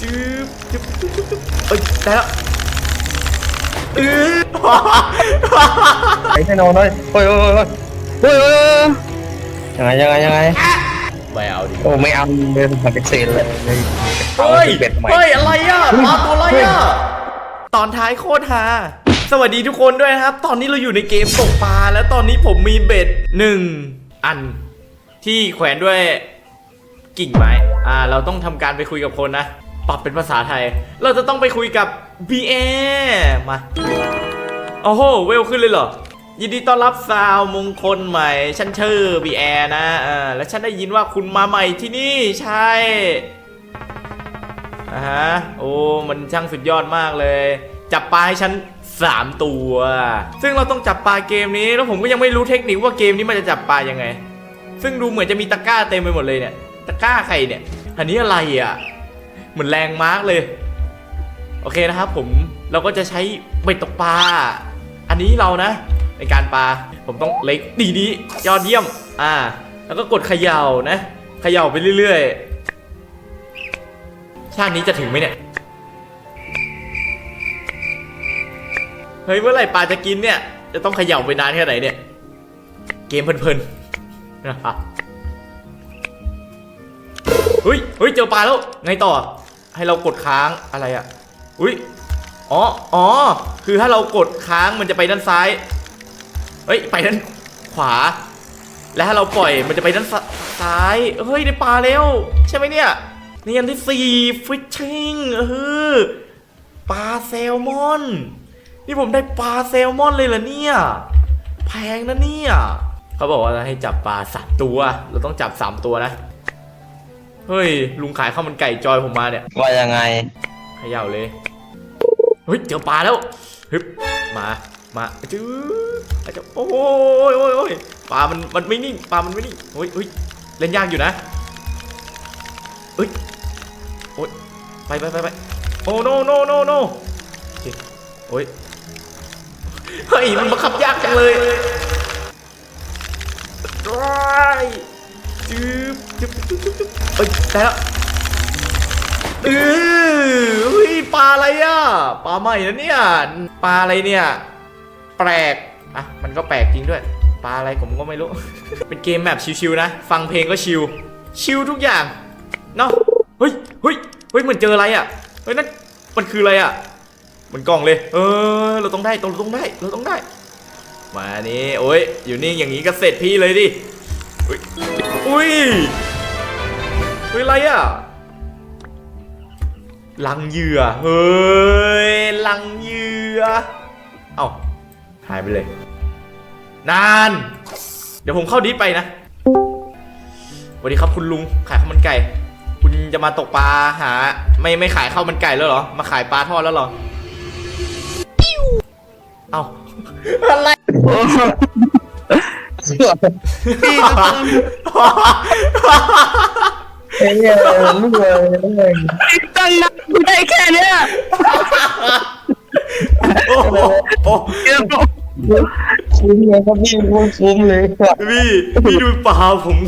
จืบจืบจืบจืบจืบเอ้ยได้แล้วเออไหนแน่นอนเลยโอ้ยโอ้ยโอ้ยโอ้ยโอ้ยโอ้ยยังไงยังไงยังไงไม่เอาดิโอ้ไม่เอาเดินมาเป็นเซนเลยเฮ้ยเป็ดทำไมเฮ้ยอะไรอะปลาตัวอะไรอะตอนท้ายโคตรฮาสวัสดีทุกคนด้วยนะครับ ตอนนี้เราอยู่ในเกมตกปลาแล้วตอนนี้ผมมีเบ็ดหนึ่งอัน ที่แขวนด้วยกิ่งไม้ อ่า เราต้องทำการไปคุยกับคนนะ ปรับเป็นภาษาไทย เราจะต้องไปคุยกับ b ีเอมาโอ้โห เวลขึ้นเลยเหรอ ยินดีต้อนรับซาวมงคลใหม่ ฉันชื่อบีแอนะอ่าและฉันได้ยินว่าคุณมาใหม่ที่นี่ใช่อ่าฮะโอ้มันช่างสุดยอดมากเลย จับปลาให้ฉัน3 ตัว ซึ่งเราต้องจับปลาเกมนี้ แล้วผมก็ยังไม่รู้เทคนิคว่าเกมนี้มันจะจับปลายังไง ซึ่งดูเหมือนจะมีตะกร้าเต็มไปหมดเลยเนี่ย ตะกร้าใครเนี่ย อันนี้อะไรอะ เหมือนแรงมาร์กเลย โอเคนะครับผมเราก็จะใช้เบ็ดตกปลา อันนี้เรานะ ในการปลา ผมต้องเล็กดีดียอดเยี่ยม อ่า แล้วก็กดเขย่านะเขย่าไปเรื่อยๆ ชาตินี้จะถึงไหมเนี่ย เฮ้ยเมื่อไหร่ปลาจะกินเนี่ย จะต้องเขย่าไปนานแค่ไหนเนี่ย เกมเพลินๆนะครับเฮ้ย เฮ้ย เจอปลาแล้ว ไงต่อ ให้เรากดค้างอะไรอะอุ้ยอ๋ออ๋อคือถ้าเรากดค้างมันจะไปด้านซ้ายเฮ้ยไปด้านขวา และถ้าเราปล่อยมันจะไปด้านซ้ายเฮ้ยได้ปลาแล้ว ใช่ไหมเนี่ยนี่อันที่สี่ฟิชชิงเออปลาแซลมอน นี่ผมได้ปลาแซลมอนเลยเหรอเนี่ย แพงนะเนี่ย เขาบอกว่าให้จับปลาสามตัว เราต้องจับสามตัวนะ เฮ้ย ลุงขายข้าวมันไก่จอยผมมาเนี่ยว่ายังไงเขย่าเลย เฮ้ย เจอปลาแล้วฮึบมา มาจื้ออาจจะโอ้ยโอ้ยโอ้ยปลา มัน มันไม่นิ่ง ปลา มันไม่นิ่งเฮ้ยเฮ้ยเล่นยากอยู่นะเฮ้ย โอ้ย ไปไปไปไปโอ้โนโนโนโนโอ้ย เฮ้ย มันบังคับยากจังเลย ได้แล้วเออเฮ้ยปลาอะไรอะปลาใหม่นะเนี่ยปลาอะไรเนี่ย แปลกอะมันก็แปลกจริงด้วยปลาอะไรผมก็ไม่รู้ เป็นเกมแบบชิวๆนะ ฟังเพลงก็ชิว ชิวทุกอย่างเนาะเฮ้ยเฮ้ยเฮ้ยเหมือนเจออะไรอะเฮ้ยนั่นมันคืออะไรอะมือนกล่องเลย เออ เราต้องได้เราต้องได้เราต้องได้ มานี่โอ้ยอยู่นี่อย่างนี้ก็เสร็จพี่เลยดิอุ้ยอุ้ย เฮ้ยอะไรอะลังเหยื่อ เฮ้ยลังเหยื่อ เอ้าหายไปเลย นาน เดี๋ยวผมเข้าดิสไปนะสวัสดีครับคุณลุงขายข้าวมันไก่ คุณจะมาตกปลาหา ไม่ไม่ขายข้าวมันไก่แล้วเหรอ มาขายปลาทอดแล้วเหรอเอ้าอะไร เฮ้ยลูกเลยลูกเลยตั้งนับได้แค่เนี้ยโอ้โหโอ้เดี๋ยวคุ้มเลยครับพี่คุ้มคุ้มเลยครับพี่พี่ดูปลาผม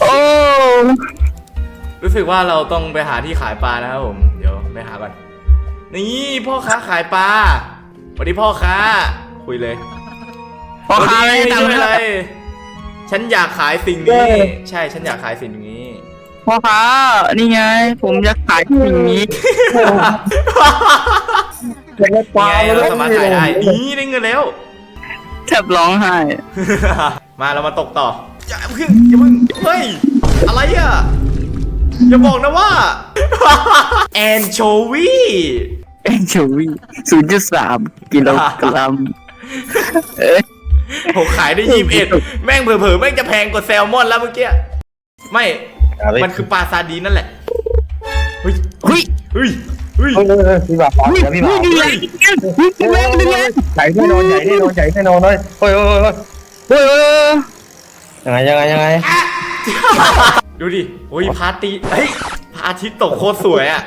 โอ้รู้สึกว่าเราต้องไปหาที่ขายปลานะครับผม เดี๋ยวไปหาก่อนนี่พ่อค้าขายปลาสวัสดีพ่อค้า คุยเลยพ่อค้าไม่สวัสตังดีค์เลย ฉันอยากขายสิ่งนี้ ใช่ฉันอยากขายสิ่งนี้ พ่อค้านี่ไง ผมจะขายสิ่งนี้จะได้ปลาไงเราสามารถขายได้นี่ได้เงินแล้ว แทบร้องไห้ มาเรามาตกต่ออย่าเพิ่งอย่าเพิ่งเฮ้ย อะไรอะ อย่าบอกนะว่า แอนโชวีแองเจลี่ศูนย์จุดสามกิโลกรัมเอ้ย ผมขายได้ยี่สิบเอ็ดแม่งเผลอๆแม่งจะแพงกว่าแซลมอนแล้วเมื่อกี้ไม่มันคือปลาซาดีนนั่นแหละเฮ้ยเฮ้ยเฮ้ยเฮ้ยเฮ้ยพี่บ่าวเฮ้ยพี่บ่าวดูแลดูแลดูแลใหญ่แน่นอนใหญ่แน่นอนใหญ่แน่นอนเลยเฮ้ยเฮ้ยเฮ้ยเฮ้ยยังไงยังไงยังไงดูดิโอ้ยพระอาทิตย์เฮ้ยพระอาทิตย์ตกโคตรสวยอะ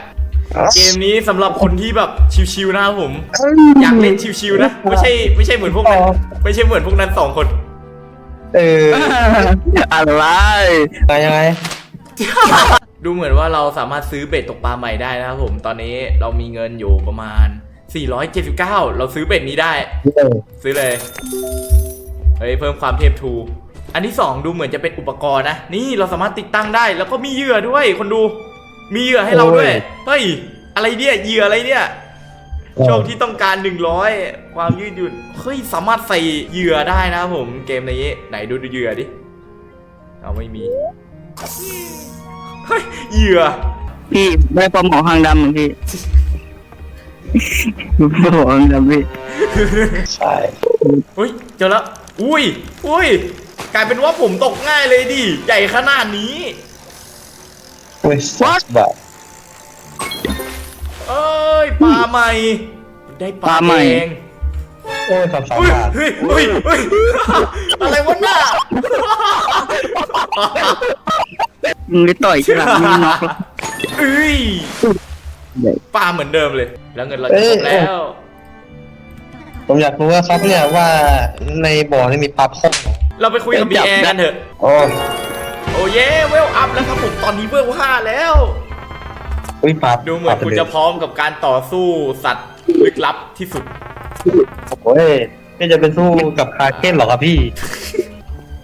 เกมนี้สำหรับคนที่แบบชิวๆนะครับผม อยากเล่นชิวๆนะ ไม่ใช่ไม่ใช่เหมือนพวกนั้นไม่ใช่เหมือนพวกนั้นสองคน เอออะไรยังไงยังไงดูดูเหมือนว่าเราสามารถซื้อเบ็ดตกปลาใหม่ได้นะครับผม ตอนนี้เรามีเงินอยู่ประมาณ 479 เราซื้อเบ็ดนี้ได้ ซื้อเลย เฮ้ยเพิ่มความเทพทูอันที่สองดูเหมือนจะเป็นอุปกรณ์นะ นี่เราสามารถติดตั้งได้ แล้วก็มีเหยื่อด้วยคนดู มีเหยื่อให้เราด้วยเฮ้ยอะไรเนี่ยเหยื่ออะไรเนี่ยโชคที่ต้องการ 100 ความยืดหยุ่นเฮ้ยสามารถใส่เหยื่อได้นะครับผมเกมนี้ไหนดูดูเหยื่อดิเอาไม่มีเฮ้ยเหยื่อพี่ได้ปลาหมอหางดำเหมือนพี่ปลาหมอหางดำพี่ใช่เฮ้ยเจอแล้วอุ้ยอุ้ยกลายเป็นว่าผมตกง่ายเลยดิใหญ่ขนาดนี้ เฮ้ยสักบาทเอ้ยปลาใหม่ ได้ปลาปลาใหม่แดงโอ้ยสามสามเฮ้ยบาทเฮ้ยเฮ้ยเฮ้ยอะไรวะน่ะมึงได้ต่อยฉลามมึงน็อกแล้วเอ้ยปลาเหมือนเดิมเลย แล้วเงินเราจะครบแล้วผมอยากรู้ว่าครับเนี่ยว่าในบ่อนี่มีปลาพงเราไปคุยกับบีแอร์กันเถอะ โอ้ โอ้เย่เวลอัพแล้วครับผมตอนนี้เวลห้าแล้ว อุ้ยปลาดูเหมือนคุณจะพร้อมกับการต่อสู้สัตว์ลึกลับที่สุด โอ้ยนี่จะเป็นสู้กับคาเก้นเหรอครับพี่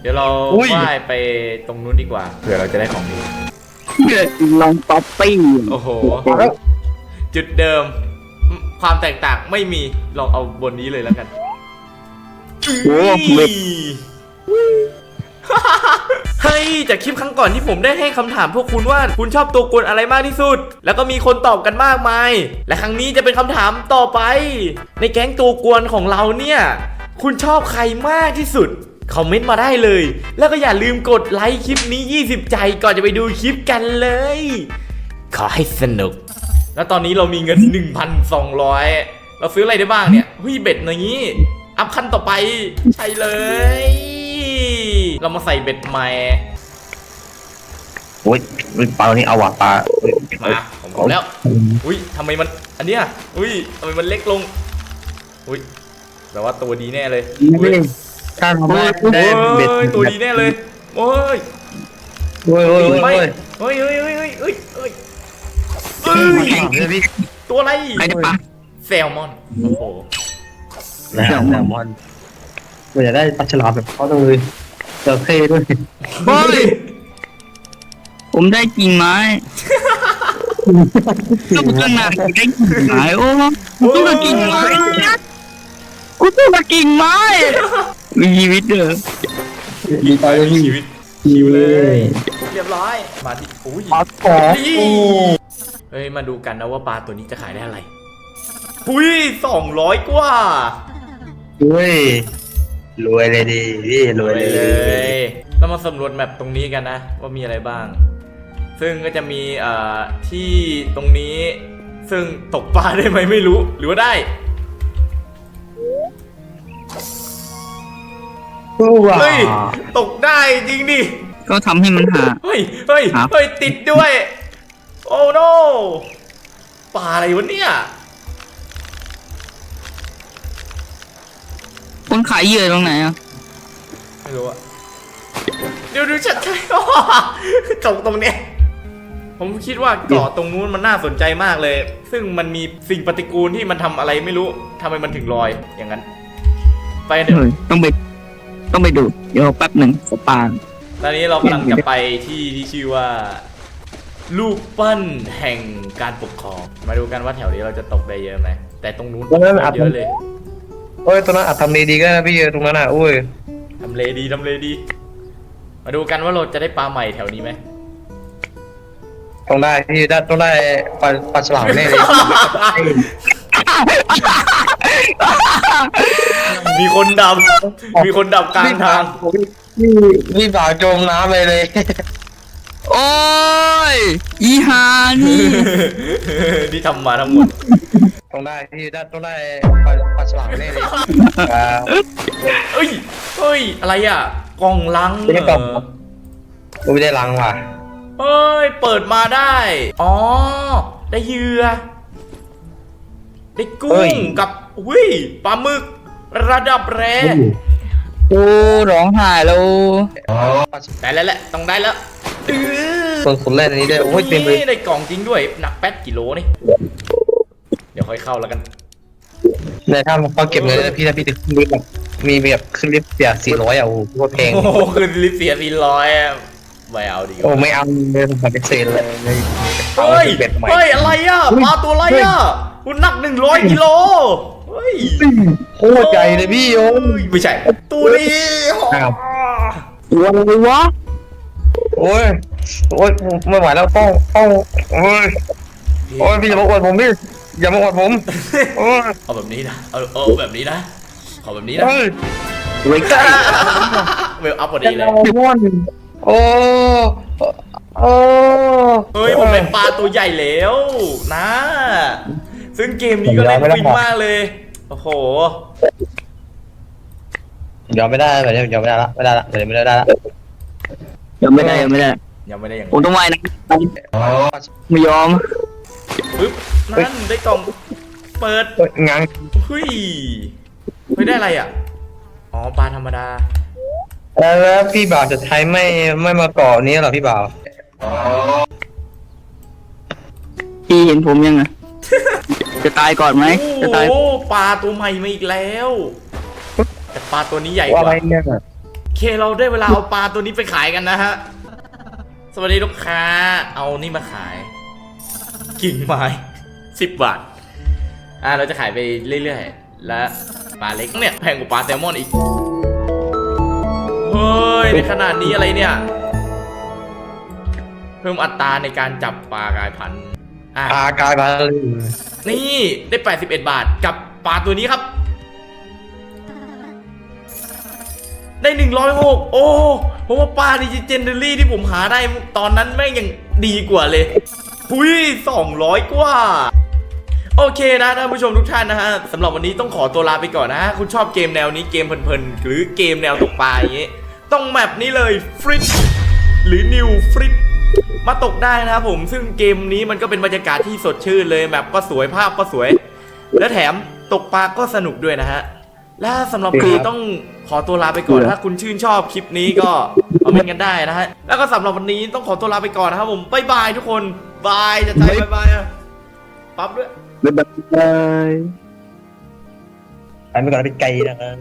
เดี๋ยวเราอุ้ยว่ายไปตรงนู้นดีกว่าเผื่อเราจะได้ของดีลองป๊อปปี้โอ้โห จุดเดิมอืมความแตกต่างไม่มีลองเอาบนนี้เลยแล้วกันโอ้เล็ก เฮ้ยจากคลิปครั้งก่อนที่ผมได้ให้คำถามพวกคุณว่าคุณชอบตัวกวนอะไรมากที่สุด แล้วก็มีคนตอบกันมากมาย และครั้งนี้จะเป็นคำถามต่อไป ในแก๊งตัวกวนของเราเนี่ย คุณชอบใครมากที่สุดคอมเมนต์มาได้เลย แล้วก็อย่าลืมกดไลค์คลิปนี้ 20 ใจก่อนจะไปดูคลิปกันเลย ขอให้สนุก แล้วตอนนี้เรามีเงิน 1,200 เราซื้ออะไรได้บ้างเนี่ยเฮ้ยเบ็ดอย่างนี้ อัพขั้นต่อไปใช่เลย เรามาใส่เบ็ดใหม่โอ้ยปลานี่เอาว่ะปลาเอ้ยมาผมบอกแล้ว อุ้ยทำไมมัน อันเนี้ย อุ้ยทำไมมันเล็กลง อุ้ยแปลว่าตัวดีแน่เลยอุ้ยถ้าทำได้โอ้ได้เบ็ดยตัวดีแน่เลยโอ้ยโอ้ยโอ้ยโอ้ยไม่โอ้ยเฮ้ยเฮ้ยเฮ้ยเฮ้ยเฮ้ยเฮ้ยเฮ้ยเฮ้ยพี่ตัวอะไรใครได้ปะแซลมอนโอ้โหนะฮะแซลมอนเราอยากได้ปลาฉลามแบบเขาเลย จระเข้ด้วยเฮ้ยผมได้กิ่งไม้ก็กูตั้งนานกูได้กิ่งไม้โอ้กูต้องมากิ่งไม้กูต้องมากิ่งไม้มีชีวิตเด้อดีใจเลยพี่ชีวิตชิวเลยเรียบร้อยมาที่อุ้ยปลาขอนี่เฮ้ยมาดูกันนะว่าปลาตัวนี้จะขายได้อะไรอุ้ยสองร้อยกว่าด้วย รวยเลยดีพี่รวยเลย เรามาสำรวจแมปตรงนี้กันนะ ว่ามีอะไรบ้าง ซึ่งก็จะมีเอ่อที่ตรงนี้ ซึ่งตกปลาได้ไหมไม่รู้ หรือว่าได้ว้าเฮ้ยตกได้จริงดิก็ทำให้มันหา เฮ้ยเฮ้ยครับเฮ้ยติดด้วย โอ้โนปลาอะไรวะเนี่ย คนขายเหยื่อตรงไหนอะไม่รู้อะเดี๋ยวดูชัดใช่ตรงตรงเนี้ยผมคิดว่าเกาะตรงนู้นมันน่าสนใจมากเลย ซึ่งมันมีสิ่งปฏิกูลที่มันทำอะไรไม่รู้ทำไมมันถึงลอยอย่างนั้น ไปเดี๋ยวเฮ้ยต้องไปต้องไปดูดเดี๋ยวแป๊บหนึ่งขอปานตอนนี้เรากำลังจะไปที่ที่ชื่อว่าลูกปั้นแห่งการปกครอง มาดูกันว่าแถวนี้เราจะตกได้เยอะไหมแต่ตรงนู้นตกได้เยอะเลย โอ้ยตอนนั้นอาจทำเลดีก็นะพี่ตรงนั้นอะโอ้ยทำเลดีทำเลดี มาดูกันว่าเราจะได้ปลาใหม่แถวนี้ไหมต้องได้พี่ได้ต้องได้ปลาปลาฉลามแน่เลยมีคนดำมีคนดับกลางทางพี่พี่บ่าวจมน้ำไปเลย โอ้ย อีหานี่ ที่ทำมาทั้งหมด ต้องได้พี่ได้ต้องได้ปลาปลาฉลามแน่เลยครับเอ้ยเฮ้ย อะไรอะ กล่องลังไม่ได้เหกล่รองอกูไม่ได้ลังว่ะเฮ้ย เปิดมาได้ อ๋อ ได้เหยื่อ ได้กุ้งกับ อุ้ย ปลาหมึก ระดับแรโอ้ร้องไห้แล้วปลาฉลามได้แล้วแหละ ต้องได้แล้วเออคนคนแรกอันนี้ด้วยโอ้ยเต็มเลยนี่ได้กล่องจริงด้วย หนักแป๊ดกิโลนี่ เดี๋ยวค่อยเข้าแล้วกัน ในถ้ามันเขาเก็บเงินนะพี่ถ้าพี่จะขึ้นลิฟต์แบบมีแบบขึ้นลิฟต์เสียสี่ร้อยอะโอ้โหโคตรแพงโอ้โหคือลิฟต์เสียสี่ร้อยไม่เอาดีกโอ้ว่าไม่เอาเลยผมเป็นเซนเลยเอาเฮ้ยเบ็ดใหม่ เฮ้ย อะไรอะปลาตัวอะไรอะคุณหนักหนึ่งร้อยกิโล เฮ้ยโคตรใหญ่เลยพี่โอ้เฮ้ยไม่ใช่ ตัวนี้อ้าววะวะโอ้ยโอ้ยไม่ไหวแล้วต้องต้องโอ้ยโอ้ยพี่อย่ามาอวดผมพี่ อย่ามาอวดผมโอ้ยเอาแบบนี้นะ เอาเอาแบบนี้นะ ขอแบบนี้นะ เฮ้ยเว้ยเวลอัพพอดีเลยม้วนโอ้โอ้เฮ้ย ผมเป็นปลาตัวใหญ่แล้วนะ ซึ่งเกมนี้ก็เล่นฟินมากเลย โอ้โห ยอมไม่ได้แบบนี้ยอมไม่ได้ละไม่ได้ละเดี๋ยวไม่ได้ละยังไม่ได้ยังไม่ได้ ยังไม่ได้อย่างผมต้องว่ายนะไม่ยอม ปึ๊บนั่นได้กล่องเปิดเฮ้ยงังเฮ้ยเฮ้ยได้อะไรอะ อ๋อปลาธรรมดา แล้วพี่บ่าวจะใช้ไม่ไม่มาก่อนนี้เหรอพี่บ่าวพี่เห็นผมยังอะจะตายก่อนไหมจะตายโอ้โหปลาตัวใหม่มาอีกแล้ว แต่ปลาตัวนี้ใหญ่กว่าอะไรว่าเนี่ยโอเคเราได้เวลาเอาปลาตัวนี้ไปขายกันนะฮะ สวัสดีลูกค้า เอานี่มาขาย กิ่งไม้สิบบาท อ่าเราจะขายไปเรื่อยๆ และปลาเล็กเนี่ยแพงกว่าปลาแซลมอนอีก เฮ้ยในขนาดนี้อะไรเนี่ย เพิ่มอัตราในการจับปลากายพันธุ์อะอากายมาเลยนี่ได้ 81 บาทกับปลาตัวนี้ครับ ได้ 106 โอ้ผมว่าปลาดิจิเจนเดอรี่ที่ผมหาได้ตอนนั้นแม่งยังดีกว่าเลย หุย200 กว่า โอเคนะท่านผู้ชมทุกท่านนะฮะสำหรับวันนี้ต้องขอตัวลาไปก่อนนะฮะ คุณชอบเกมแนวนี้เกมเพลินๆ หรือเกมแนวตกปลาอย่างงี้ต้องแมปนี้เลยฟริตหรือนิวฟริตมาตกได้นะครับผมซึ่งเกมนี้มันก็เป็นบรรยากาศที่สดชื่นเลยแมปก็สวยภาพก็สวย และแถมตกปลาก็สนุกด้วยนะฮะ และสำหรับคือต้องขอตัวลาไปก่อนถ้าคุณชื่นชอบคลิปนี้ก็คอมเมนต์กันได้นะฮะ แล้วก็สำหรับวันนี้ต้องขอตัวลาไปก่อนนะครับผมบายบายทุกคน บายจะใจบายบายอะปั๊บด้วย บ๊ายบายไปไปก่อนนะเป็นไก่นะครับ